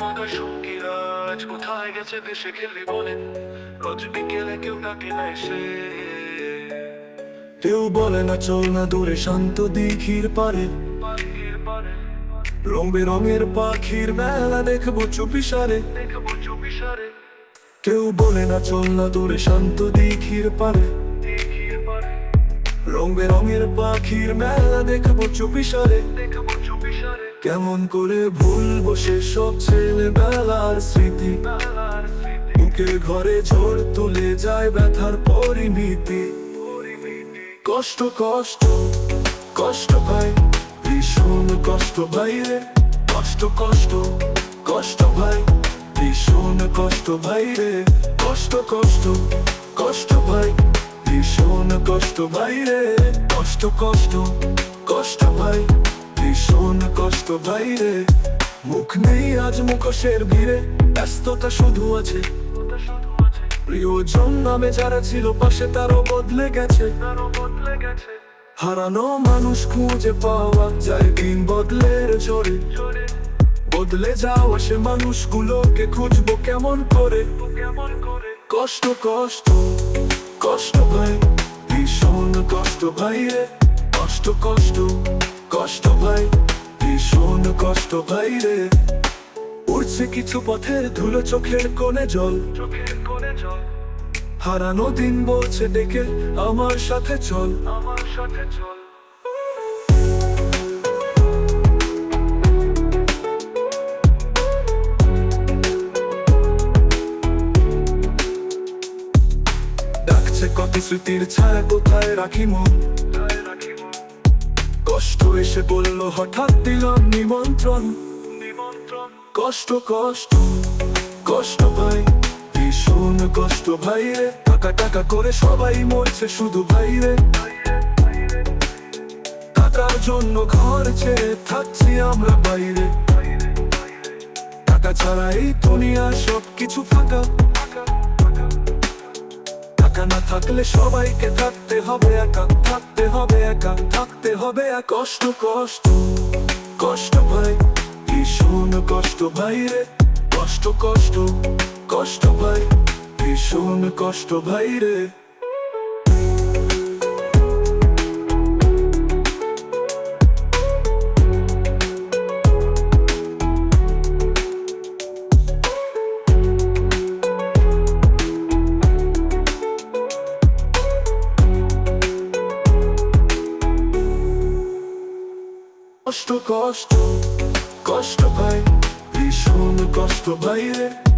মাখা সঙ্গীরা আজ কোথায় গেছে দেশে খেলি বলেন রোজ বিকেলে কেউ ডাকে না এসে। কেউ বলে না চল না দূরে শান্ত দিঘির পারে রং বেরঙের পাখির মেলা দেখব চুপি সারে। দেখব চুপি সারে। কেউ বলে না চল না দূরে শান্ত দিঘির পারে রং বেরঙের পাখির মেলা দেখব চুপি সারে। দেখব চুপি সারে। কেমন করে ভুল বসে সব ছেলে বেলার স্মৃতি? বুকের ঘরে ঝড় তুলে যায় ব্যথার পরিমিতি। কষ্ট কষ্ট কষ্ট ভাই ভীষণ কষ্ট ভাই রে। কষ্ট কষ্ট কষ্ট ভাই ভীষণ কষ্ট ভাই রে। কষ্ট কষ্ট কষ্ট ভাই ভীষণ কষ্ট ভাই রে। কষ্ট কষ্ট কষ্ট ভাই ভীষণ কষ্ট ভাই রে মুখ নেই আজ মুখোশের ভিড়ে। ব্যস্ততা শুধু আছে। প্রিয়জন নামে যারা ছিল পাশে, তারও বদলে গেছে। হারানো মানুষ খুঁজে পাওয়া যায় দিন বদলের জোরে। বদলে যাওয়া সে মানুষগুলোকে খুঁজবো কেমন করে? ও কেমন করে কষ্ট কষ্ট কষ্ট ভাই, ভীষণ কষ্ট ভাই কষ্ট কষ্ট কষ্ট ভাই। ভীষণ কষ্ট ভাই রে। উড়ছে কিছু পথের ধুলো চোখের কোণে জল। চোখের কোণে জল। হারানো দিন বলছে ডেকে আমার সাথে চল। আমার সাথে চল। ডাকছে কত স্মৃতির ছায়া কোথায় রাখি মন? কষ্ট এসে বলল হঠাৎ দিলাম নিমন্ত্রণ। কষ্ট কষ্ট কষ্ট ভাই ভীষণ কষ্ট ভাই রে, টাকা টাকা করে সবাই মরছে শুধু ভাই রে। টাকার জন্য ঘর ছেড়ে থাকছি আমরা বাইরে। টাকা ছাড়া এই দুনিয়া সব কিছু ফাঁকা। টাকা না থাকলে সবাইকে থাকতে হবে একা, থাকতে হবে একা, থাকতে হবে এক। কষ্ট কষ্ট কষ্ট ভাই, ভীষণ কষ্ট ভাই রে। কষ্ট কষ্ট কষ্ট ভাই, ভীষণ কষ্ট ভাই রে। কষ্ট কষ্ট কষ্ট ভাই ভীষণ কষ্ট ভাই রে।